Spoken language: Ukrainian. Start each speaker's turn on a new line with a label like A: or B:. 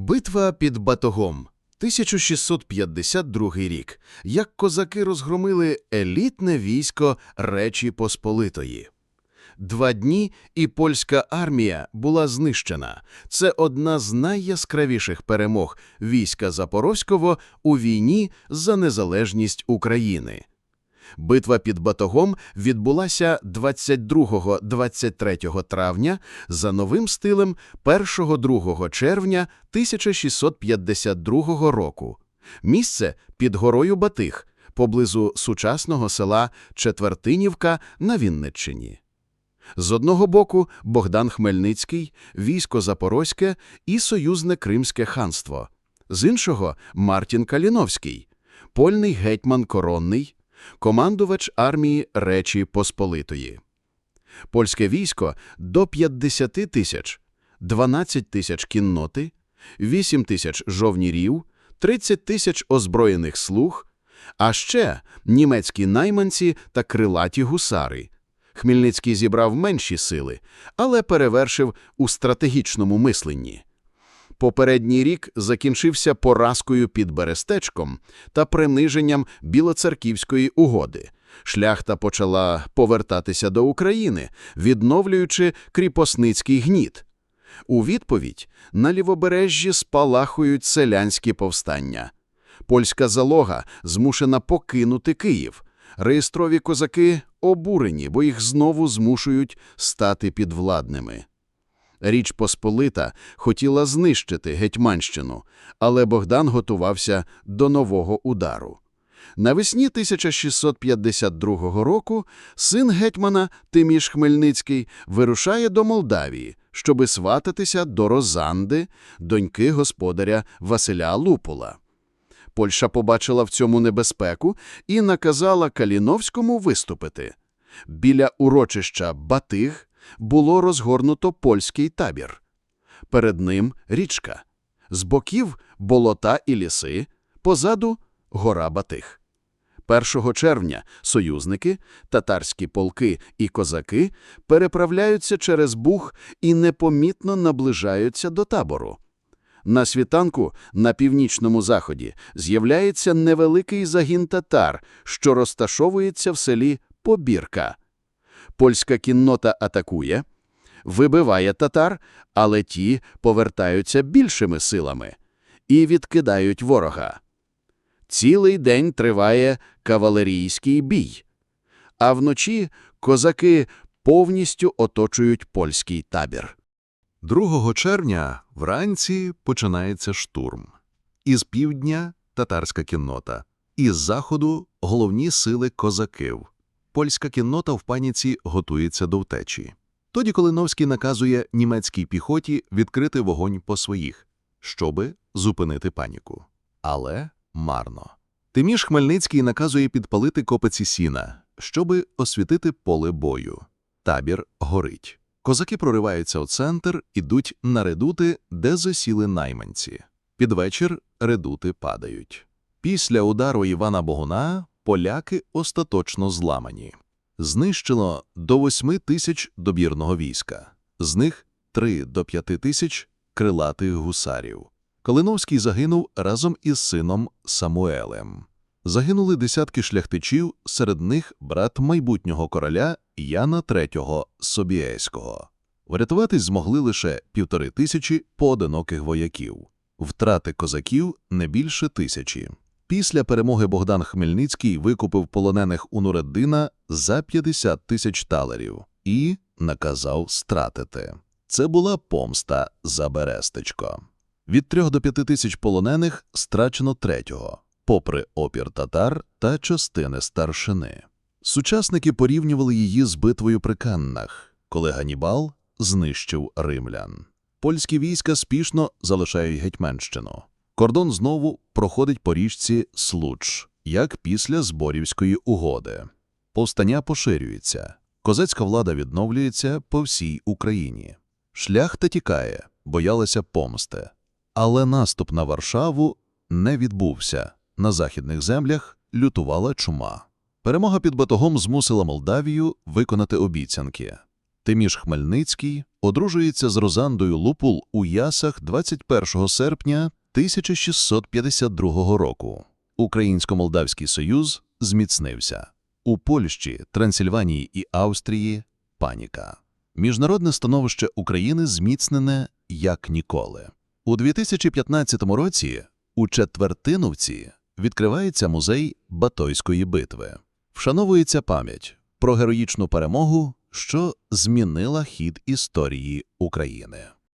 A: Битва під Батогом. 1652 рік. Як козаки розгромили елітне військо Речі Посполитої. Два дні і польська армія була знищена. Це одна з найяскравіших перемог війська Запорозького у війні за незалежність України. Битва під Батогом відбулася 22-23 травня за новим стилем 1-2 червня 1652 року. Місце під горою Батих, поблизу сучасного села Четвертинівка на Вінниччині. З одного боку Богдан Хмельницький, військо Запорозьке і союзне Кримське ханство. З іншого Мартін Каліновський, польний гетьман Коронний, командувач армії Речі Посполитої. Польське військо до 50 тисяч, 12 тисяч кінноти, 8 тисяч жовнірів, 30 тисяч озброєних слуг, а ще німецькі найманці та крилаті гусари. Хмельницький зібрав менші сили, але перевершив у стратегічному мисленні. Попередній рік закінчився поразкою під Берестечком та приниженням Білоцерківської угоди. Шляхта почала повертатися до України, відновлюючи кріпосницький гніт. У відповідь на лівобережжі спалахують селянські повстання. Польська залога змушена покинути Київ. Реєстрові козаки обурені, бо їх знову змушують стати підвладними. Річ Посполита хотіла знищити Гетьманщину, але Богдан готувався до нового удару. Навесні 1652 року син гетьмана Тиміш Хмельницький вирушає до Молдавії, щоби свататися до Розанди, доньки господаря Василя Лупула. Польща побачила в цьому небезпеку і наказала Каліновському виступити. Біля урочища Батиг було розгорнуто польський табір. Перед ним річка. З боків – болота і ліси, позаду – гора Батих. 1 червня союзники, татарські полки і козаки переправляються через Буг і непомітно наближаються до табору. На світанку на північному заході з'являється невеликий загін татар, що розташовується в селі Побірка. Польська кіннота атакує, вибиває татар, але ті повертаються більшими силами і відкидають ворога. Цілий день триває кавалерійський бій, а вночі козаки повністю оточують польський табір.
B: 2 червня вранці починається штурм. Із півдня – татарська кіннота, із заходу – головні сили козаків. Польська кіннота в паніці готується до втечі. Тоді Колиновський наказує німецькій піхоті відкрити вогонь по своїх, щоби зупинити паніку. Але марно. Тиміш Хмельницький наказує підпалити копиці сіна, щоби освітити поле бою. Табір горить. Козаки прориваються у центр, ідуть на редути, де засіли найманці. Під вечір редути падають. Після удару Івана Богуна поляки остаточно зламані. Знищено до 8 тисяч добірного війська, з них 3 до 5 тисяч крилатих гусарів. Калиновський загинув разом із сином Самуелем. Загинули десятки шляхтичів, серед них брат майбутнього короля Яна III Собієського. Врятуватись змогли лише півтори тисячі поодиноких вояків. Втрати козаків не більше тисячі. Після перемоги Богдан Хмельницький викупив полонених у Нуреддина за 50 тисяч талерів і наказав стратити. Це була помста за Берестечко. Від трьох до п'яти тисяч полонених страчено третього, попри опір татар та частини старшини. Сучасники порівнювали її з битвою при Каннах, коли Ганібал знищив римлян. Польські війська спішно залишають Гетьманщину. Кордон знову проходить по річці Случ, як після Зборівської угоди. Повстання поширюється. Козацька влада відновлюється по всій Україні. Шляхта тікає, боялася помсти. Але наступ на Варшаву не відбувся. На західних землях лютувала чума. Перемога під Батогом змусила Молдавію виконати обіцянки. Тиміш Хмельницький одружується з Розандою Лупул у Ясах 21 серпня 1652 року. Українсько-Молдавський союз зміцнився. У Польщі, Трансильванії і Австрії – паніка. Міжнародне становище України зміцнене як ніколи. У 2015 році у Четвертиновці відкривається музей Батойської битви. Вшановується пам'ять про героїчну перемогу, що змінила хід історії України.